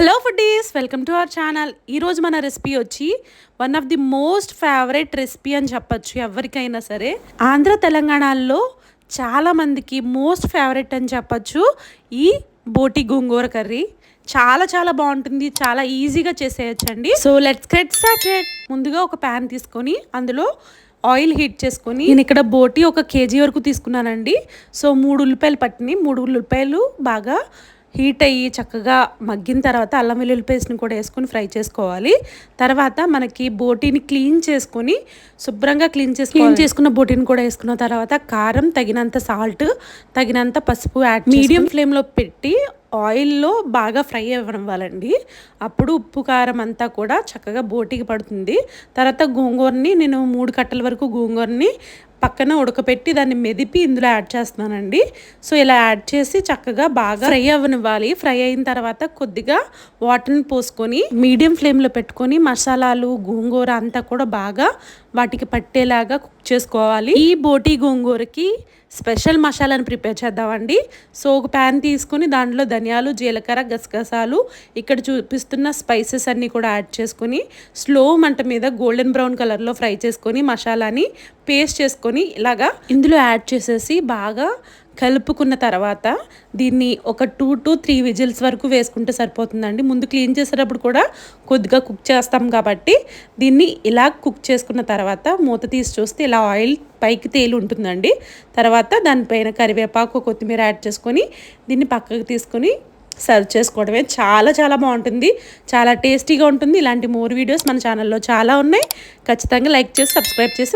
Hello foodies welcome to our channel ఈరోజు మన recipe వచ్చి one of the most favourite recipe అని చెప్పచ్చు ఎవరికైనా సరే. ఆంధ్ర తెలంగాణలో చాలామందికి మోస్ట్ ఫేవరెట్ అని చెప్పచ్చు ఈ బోటి గోంగూర కర్రీ. చాలా చాలా బాగుంటుంది. చాలా ఈజీగా చేసేయచ్చండి. సో లెట్స్ గెట్ స్టార్టెడ్ ముందుగా ఒక ప్యాన్ తీసుకొని అందులో ఆయిల్ హీట్ చేసుకొని నేను ఇక్కడ బోటి ఒక కేజీ వరకు తీసుకున్నానండి. సో మూడు ఉల్లిపాయలు పట్టినాయి మూడు ఉల్లిపాయలు బాగా హీట్ అయ్యి చక్కగా మగ్గిన తర్వాత అల్లం వెల్లుల్లి పేస్ట్ని కూడా వేసుకొని ఫ్రై చేసుకోవాలి. తర్వాత మనకి బోటీని క్లీన్ చేసుకొని శుభ్రంగా క్లీన్ చేసి క్లీన్ చేసుకున్న బోటీని కూడా వేసుకున్న తర్వాత కారం తగినంత సాల్ట్ తగినంత పసుపు యాడ్ మీడియం ఫ్లేమ్లో పెట్టి ఆయిల్లో బాగా ఫ్రై అవ్వాలండి అప్పుడు ఉప్పు కారం అంతా కూడా చక్కగా బోటికి పడుతుంది. తర్వాత గోంగూరని నేను మూడు కట్టల వరకు గోంగూరని పక్కన ఉడకపెట్టి దాన్ని మెదిపి ఇందులో యాడ్ చేస్తున్నానండి. సో ఇలా యాడ్ చేసి చక్కగా బాగా ఫ్రై అవ్వనివ్వాలి. ఫ్రై అయిన తర్వాత కొద్దిగా వాటర్ని పోసుకొని మీడియం ఫ్లేమ్లో పెట్టుకొని మసాలాలు గోంగూర అంతా కూడా బాగా వాటికి పట్టేలాగా కుక్ చేసుకోవాలి. ఈ బోటి గోంగూరకి స్పెషల్ మసాలాని ప్రిపేర్ చేద్దామండి. సో ఒక ప్యాన్ తీసుకొని దాంట్లో ధనియాలు జీలకర్ర గసగసాలు ఇక్కడ చూపిస్తున్న స్పైసెస్ అన్నీ కూడా యాడ్ చేసుకొని స్లో మంట మీద గోల్డెన్ బ్రౌన్ కలర్లో ఫ్రై చేసుకొని మసాలాని పేస్ట్ చేసుకొని ఇలాగా ఇందులో యాడ్ చేసేసి బాగా కలుపుకున్న తర్వాత దీన్ని ఒక టూ టు త్రీ విజిల్స్ వరకు వేసుకుంటే సరిపోతుందండి. ముందు క్లీన్ చేసేటప్పుడు కూడా కొద్దిగా కుక్ చేస్తాం కాబట్టి దీన్ని ఇలా కుక్ చేసుకున్న తర్వాత మూత తీసి చూస్తే ఇలా ఆయిల్ పైకి తేలి ఉంటుందండి. తర్వాత దానిపైన కరివేపాకు కొత్తిమీర యాడ్ చేసుకొని దీన్ని పక్కకు తీసుకొని సర్వ్ చేసుకోవడమే. చాలా చాలా బాగుంటుంది. చాలా టేస్టీగా ఉంటుంది. ఇలాంటి మోర్ వీడియోస్ మన ఛానల్లో చాలా ఉన్నాయి. ఖచ్చితంగా లైక్ చేసి సబ్స్క్రైబ్ చేసి